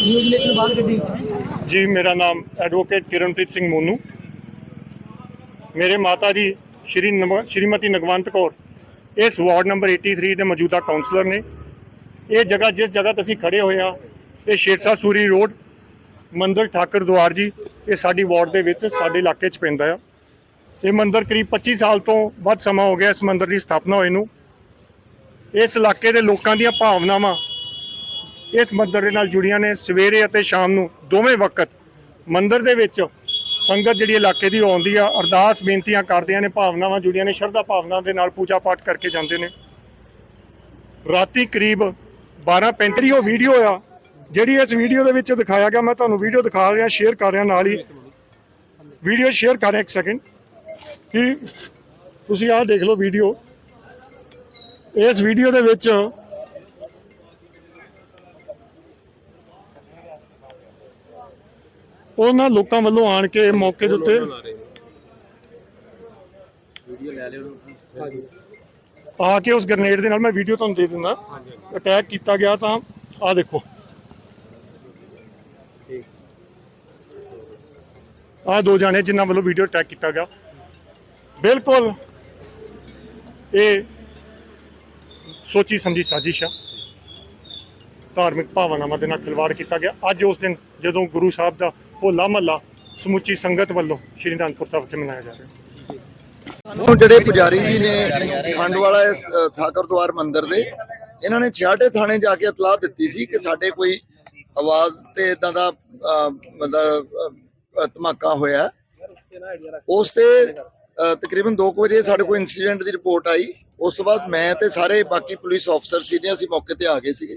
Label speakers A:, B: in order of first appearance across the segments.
A: New ਬਾਹਰ ਕੱਢੀ।
B: ਜੀ, ਮੇਰਾ ਨਾਮ ਐਡਵੋਕੇਟ ਕਿਰਨਪ੍ਰੀਤ ਸਿੰਘ ਮੋਨੂ। ਮੇਰੇ ਮਾਤਾ ਜੀ ਸ਼੍ਰੀ ਨਮ- ਸ਼੍ਰੀਮਤੀ ਨਗਵੰਤ ਕੌਰ, ਇਸ ਵਾਰਡ ਨੰਬਰ 83 ਦੇ ਮੌਜੂਦਾ ਕਾਉਂਸਲਰ ਨੇ। ਇਹ ਜਗ੍ਹਾ, ਜਿਸ ਜਗ੍ਹਾ ਤੇ ਅਸੀਂ ਖੜੇ ਹੋਏ ਆ ਇਹ ਸ਼ੇਰਸ਼ਾਹ ਸੂਰੀ ਰੋਡ, ਮੰਦਰ ਠਾਕਰ ਦੁਆਰ ਜੀ, ਇਹ ਸਾਡੀ ਵਾਰਡ ਦੇ ਵਿੱਚ, ਸਾਡੇ ਇਲਾਕੇ 'ਚ ਪੈਂਦਾ ਆ। ਇਹ ਮੰਦਰ ਕਰੀਬ 25 ਸਾਲ ਤੋਂ ਵੱਧ ਸਮਾਂ ਹੋ ਗਿਆ ਇਸ ਮੰਦਰ ਦੀ ਸਥਾਪਨਾ ਹੋਏ ਨੂੰ। ਇਸ ਇਲਾਕੇ ਦੇ ਲੋਕਾਂ ਦੀਆਂ ਭਾਵਨਾਵਾਂ ਇਸ ਮੰਦਰ ਦੇ ਨਾਲ ਜੁੜੀਆਂ ਨੇ ਸਵੇਰੇ ਅਤੇ ਸ਼ਾਮ ਨੂੰ ਦੋਵੇਂ ਵਕਤ ਮੰਦਰ ਦੇ ਵਿੱਚ ਸੰਗਤ ਜਿਹੜੀ ਇਲਾਕੇ ਦੀ ਆਉਂਦੀ ਆ, ਅਰਦਾਸ ਬੇਨਤੀਆਂ ਕਰਦੀਆਂ ਨੇ, ਭਾਵਨਾਵਾਂ ਜੁੜੀਆਂ ਨੇ, ਸ਼ਰਧਾ ਭਾਵਨਾ ਦੇ ਨਾਲ ਪੂਜਾ ਪਾਠ ਕਰਕੇ ਜਾਂਦੇ ਨੇ। ਰਾਤੀ ਕਰੀਬ 12:35 ਉਹ ਵੀਡੀਓ ਆ, ਜਿਹੜੀ ਇਸ ਵੀਡੀਓ ਦੇ ਵਿੱਚ ਦਿਖਾਇਆ ਗਿਆ, ਮੈਂ ਤੁਹਾਨੂੰ ਵੀਡੀਓ ਦਿਖਾ ਰਿਹਾ, ਸ਼ੇਅਰ ਕਰ ਰਿਹਾ ਨਾਲ ਹੀ। ਵੀਡੀਓ ਸ਼ੇਅਰ ਕਰ ਰਿਹਾ ਇੱਕ ਸੈਕਿੰਡ ਕਿ ਤੁਸੀਂ ਆਹ ਦੇਖ ਲਓ ਵੀਡੀਓ। ਇਸ ਵੀਡੀਓ ਦੇ ਵਿੱਚ ਉਹਨਾਂ ਲੋਕਾਂ ਵੱਲੋਂ ਆਣ ਕੇ ਮੌਕੇ ਦੇ ਉੱਤੇ ਆ ਕੇ ਉਸ ਗ੍ਰਨੇਡ ਦੇ ਨਾਲ ਮੈਂ ਵੀਡੀਓ ਤੁਹਾਨੂੰ ਦੇ ਦਿੰਦਾ। ਅਟੈਕ ਕੀਤਾ ਗਿਆ ਤਾਂ ਆ ਦੇਖੋ। ਆ ਦੋ ਜਾਣੇ ਜਿਨ੍ਹਾਂ ਵੱਲੋਂ ਵੀਡੀਓ ਅਟੈਕ ਕੀਤਾ ਗਿਆ। ਬਿਲਕੁਲ ਇਹ ਸੋਚੀ ਸਮਝੀ ਸਾਜ਼ਿਸ਼ ਆ। ਧਾਰਮਿਕ ਭਾਵਨਾਵਾਂ ਦੇ ਨਾਲ ਖਿਲਵਾੜ ਕੀਤਾ ਗਿਆ। ਅੱਜ ਉਸ ਦਿਨ ਜਦੋਂ ਗੁਰੂ ਸਾਹਿਬ ਦਾ ਹੋਲਾ ਮਹੱਲਾ ਸਮੁੱਚੀ ਸੰਗਤ ਵੱਲੋਂ ਸ਼੍ਰੀ ਅਨੰਦਪੁਰ ਸਾਹਿਬ ਤੇ ਮਨਾਇਆ ਜਾ ਰਿਹਾ
C: ਉਹ ਜਿਹੜੇ ਪੁਜਾਰੀ ਜੀ ਨੇ ਖੰਡ ਵਾਲਾ ਇਸ ਠਾਕਰ ਦੁਆਰ ਮੰਦਿਰ ਦੇ, ਇਹਨਾਂ ਨੇ ਛਿਆਟੇ ਥਾਣੇ ਜਾ ਕੇ ਇਤਲਾਹ ਦਿੱਤੀ ਸੀ ਕਿ ਸਾਡੇ ਕੋਈ ਆਵਾਜ਼ ਤੇ ਇਦਾਂ ਦਾ ਮਤਲਬ ਧਮਾਕਾ ਹੋਇਆ। ਉਸ ਤੇ ਤਕਰੀਬਨ 2 ਵਜੇ ਸਾਡੇ ਕੋਲ ਇਨਸੀਡੈਂਟ ਦੀ ਰਿਪੋਰਟ ਆਈ। ਉਸ ਤੋਂ ਬਾਅਦ ਮੈਂ ਤੇ ਸਾਰੇ ਬਾਕੀ ਪੁਲਿਸ ਅਫਸਰ ਸੀ ਮੌਕੇ ਤੇ ਆ ਗਏ ਸੀਗੇ।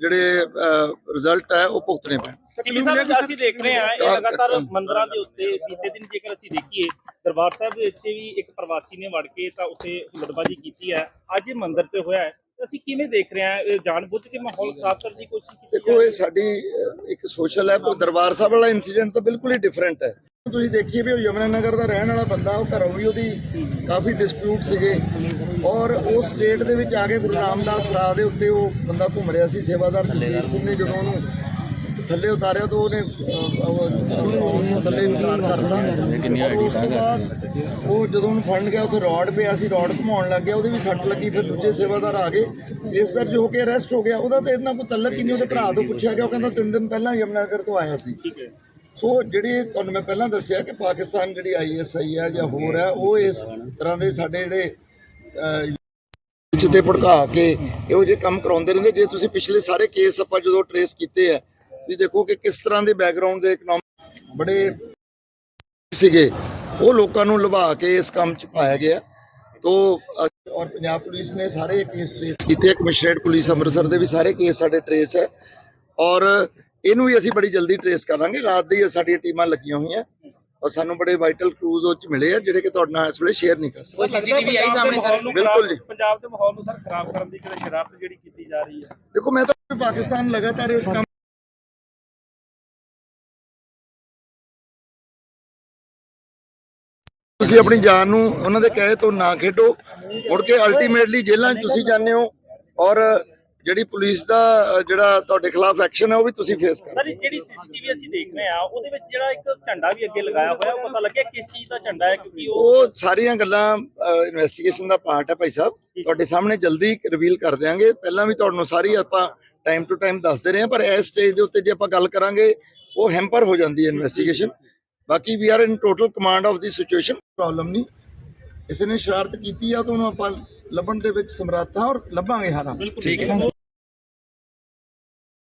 C: ਜਿਹੜੇ ਰਿਜ਼ਲਟ ਹੈ ਉਹ ਭੁਗਤਣੇ ਪੈਣ।
D: ਸਿੱਖੀ ਸਾਹਿਬ ਅਸੀਂ ਦੇਖ ਰਹੇ ਹਾਂ ਇਹ ਲਗਾਤਾਰ ਮੰਦਰਾਂ ਦੇ ਉੱਤੇ ਬੀਤੇ ਦਿਨ ਜੇਕਰ ਅਸੀਂ ਦੇਖੀਏ ਦਰਬਾਰ ਸਾਹਿਬ ਦੇ ਵਿੱਚ ਵੀ ਇੱਕ ਪ੍ਰਵਾਸੀ ਨੇ ਵੜ ਕੇ ਤਾਂ ਉੱਥੇ ਹੁਲੜਬਾਜੀ ਕੀਤੀ ਹੈ। ਅੱਜ ਇਹ ਮੰਦਿਰ ਤੇ ਹੋਇਆ ਹੈ। ਅਸੀਂ ਕਿਵੇਂ ਦੇਖ ਰਹੇ ਹਾਂ ਇਹ ਜਾਣਬੁੱਝ ਕੇ ਮਾਹੌਲ ਖਰਾਬ ਕਰਨ ਦੀ ਕੋਸ਼ਿਸ਼ ਕੀਤੀ
C: ਦੇਖੋ ਇਹ ਸਾਡੀ ਇੱਕ ਸੋਸ਼ਲ ਹੈ ਪਰ ਦਰਬਾਰ ਸਾਹਿਬ ਵਾਲਾ ਇਨਸੀਡੈਂਟ ਤਾਂ ਬਿਲਕੁਲ ਹੀ ਡਿਫਰੈਂਟ ਹੈ। ਤੁਸੀਂ ਦੇਖੀਏ ਵੀ ਉਹ ਯਮਨਾ ਨਗਰ ਦਾ ਰਹਿਣ ਵਾਲਾ ਬੰਦਾ ਉਹ ਘਰੋਂ ਵੀ ਉਹਦੀ ਕਾਫੀ ਡਿਸਪਿਊਟ ਸੀਗੇ। ਔਰ ਉਸ ਸਟੇਟ ਦੇ ਵਿੱਚ ਆ ਕੇ ਗੁਰੂ ਰਾਮਦਾਸ ਰਾਹ ਦੇ ਉੱਤੇ ਉਹ ਬੰਦਾ ਘੁੰਮ ਰਿਹਾ ਸੀ ਸੇਵਾਦਾਰ ਜਸਵੀਰ ਸਿੰਘ ਨੇ ਜਦੋਂ ਉਹਨੂੰ ਥੱਲੇ ਉਤਾਰਿਆ ਤਾਂ ਉਹਨੇ ਉਹਨੂੰ ਥੱਲੇ ਇਨਕਾਰ ਕਰਤਾ। ਔਰ ਉਸ ਤੋਂ ਬਾਅਦ ਉਹ ਜਦੋਂ ਉਹਨੂੰ ਫੜਨ ਗਿਆ ਉੱਥੇ ਰੋਡ ਪਿਆ ਸੀ ਰੋਡ ਘੁਮਾਉਣ ਲੱਗ ਗਿਆ ਉਹਦੇ ਵੀ ਸੱਟ ਲੱਗੀ ਫਿਰ ਦੂਜੇ ਸੇਵਾਦਾਰ ਆ ਗਏ। ਇਸ ਦਰਜ ਹੋ ਕੇ ਅਰੈਸਟ ਹੋ ਗਿਆ ਉਹਦਾ ਤਾਂ ਇਹਨਾਂ ਕੋਈ ਤਲਕ ਹੀ ਨਹੀਂ ਉਹਦੇ ਭਰਾ ਤੋਂ ਪੁੱਛਿਆ ਗਿਆ ਉਹ ਕਹਿੰਦਾ ਤਿੰਨ ਦਿਨ ਪਹਿਲਾਂ ਯਮਨਾਗਰ ਤੋਂ ਆਇਆ ਸੀ।
D: ਠੀਕ ਹੈ।
C: ਸੋ ਜਿਹੜੀ ਤੁਹਾਨੂੰ ਮੈਂ ਪਹਿਲਾਂ ਦੱਸਿਆ ਕਿ ਪਾਕਿਸਤਾਨ ਜਿਹੜੀ ਆਈਐਸਆਈ ਹੈ ਜਾਂ ਹੋਰ ਹੈ, ਉਹ ਇਸ ਤਰ੍ਹਾਂ ਦੇ ਸਾਡੇ ਜਿਹੜੇ ਵਿੱਚ ਤੇ ਭੜਕਾ ਕੇ ਇਹੋ ਜਿਹੇ ਕੰਮ ਕਰਾਉਂਦੇ ਰਹਿੰਦੇ। ਜੇ ਤੁਸੀਂ ਪਿਛਲੇ ਸਾਰੇ ਕੇਸ ਆਪਾਂ ਜਦੋਂ ਟਰੇਸ ਕੀਤੇ ਆ, ਵੀ ਦੇਖੋ ਕਿ ਕਿਸ ਤਰ੍ਹਾਂ ਦੇ ਬੈਕਗ੍ਰਾਉਂਡ ਦੇ ਇਕਨੋਮਿਕ ਬੜੇ ਸੀਗੇ, ਉਹ ਲੋਕਾਂ ਨੂੰ ਲੁਭਾ ਕੇ ਇਸ ਕੰਮ 'ਚ ਪਾਇਆ ਗਿਆ। ਤੋ ਔਰ ਪੰਜਾਬ ਪੁਲਿਸ ਨੇ ਸਾਰੇ ਕੇਸ ਟਰੇਸ ਕੀਤੇ ਕਮਿਸ਼ਨਰੇਟ ਪੁਲਿਸ ਅੰਮ੍ਰਿਤਸਰ ਦੇ ਵੀ ਸਾਰੇ ਕੇਸ ਸਾਡੇ ਟਰੇਸ ਹੈ। ਔਰ ਇਹਨੂੰ ਵੀ ਅਸੀਂ ਬੜੀ ਜਲਦੀ ਟਰੇਸ ਕਰਾਂਗੇ। ਰਾਤ ਦੀ ਇਹ ਸਾਡੀਆਂ ਟੀਮਾਂ ਲੱਗੀਆਂ ਹੋਈਆਂ ਔਰ ਸਾਨੂੰ ਬੜੇ ਵਾਈਟਲ ਕਲੂਜ਼ ਉਹ 'ਚ ਮਿਲੇ ਆ ਜਿਹੜੇ ਕਿ ਤੁਹਾਡੇ ਨਾਲ ਇਸ ਵੇਲੇ ਸ਼ੇਅਰ ਨਹੀਂ ਕਰ ਸਕਦੇ।
D: ਕੋਈ ਸੀਸੀਟੀਵੀ ਆਈ ਸਾਹਮਣੇ ਸਰ?
C: ਬਿਲਕੁਲ ਜੀ।
D: ਪੰਜਾਬ ਦੇ ਮਾਹੌਲ ਨੂੰ ਸਰ ਖਰਾਬ ਕਰਨ ਦੀ ਕਿਹੜੀ ਸ਼ਰਾਰਤ ਜਿਹੜੀ ਕੀਤੀ ਜਾ ਰਹੀ ਹੈ?
C: ਦੇਖੋ ਮੈਂ ਤਾਂ ਪਾਕਿਸਤਾਨ ਲਗਾਤਾਰ ਇਸ ਕੰਮ ਤੁਸੀਂ ਆਪਣੀ ਜਾਨ ਨੂੰ ਉਹਨਾਂ ਦੇ ਕਹੇ ਤੋਂ ਨਾ ਖੇਡੋ। ਮੁੜ ਕੇ ਅਲਟੀਮੇਟਲੀ ਜੇਲ੍ਹਾਂ 'ਚ ਤੁਸੀਂ ਜਾਂਦੇ ਹੋ ਔਰ ਜਿਹੜੀ ਪੁਲਿਸ ਦਾ ਜਿਹੜਾ ਤੁਹਾਡੇ ਖਿਲਾਫ ਐਕਸ਼ਨ ਹੈ ਉਹ ਵੀ ਤੁਸੀਂ ਫੇਸ ਕਰੋ
D: ਸਰ ਜਿਹੜੀ ਸੀਸੀਟੀਵੀ ਅਸੀਂ ਦੇਖ ਰਹੇ ਆ ਉਹਦੇ ਵਿੱਚ ਜਿਹੜਾ ਇੱਕ ਝੰਡਾ ਵੀ ਅੱਗੇ ਲਗਾਇਆ ਹੋਇਆ ਉਹ ਪਤਾ ਲੱਗਿਆ ਕਿਸ ਚੀਜ਼ ਦਾ ਝੰਡਾ ਹੈ ਕਿਉਂਕਿ ਉਹ
C: ਉਹ ਸਾਰੀਆਂ ਗੱਲਾਂ ਇਨਵੈਸਟੀਗੇਸ਼ਨ ਦਾ ਪਾਰਟ ਹੈ ਭਾਈ ਸਾਹਿਬ। ਤੁਹਾਡੇ ਸਾਹਮਣੇ ਜਲਦੀ ਰਿਵੀਲ ਕਰ ਦਿਆਂਗੇ। ਪਹਿਲਾਂ ਵੀ ਤੁਹਾਨੂੰ ਸਾਰੀ ਆਪਾਂ ਟਾਈਮ ਟੂ ਟਾਈਮ ਦੱਸਦੇ ਰਹੇ ਹਾਂ ਪਰ ਇਸ ਸਟੇਜ ਦੇ ਉੱਤੇ ਜੇ ਆਪਾਂ ਗੱਲ ਕਰਾਂਗੇ ਉਹ ਹੈਂਪਰ ਹੋ ਜਾਂਦੀ ਹੈ ਇਨਵੈਸਟੀਗੇਸ਼ਨ ਬਾਕੀ we are in total command of the situation problem ਨਹੀਂ। ਕਿਸੇ ਨੇ ਸ਼ਰਾਰਤ ਕੀਤੀ ਆ ਤਾਂ ਉਹਨੂੰ ਆਪਾਂ ਲੱਭਣ ਦੇ ਵਿੱਚ ਸਮਰੱਥ ਹਾਂ ਔਰ ਲੱਭਾਂਗੇ ਹਾਰਾਂ।
D: ਠੀਕ ਹੈ।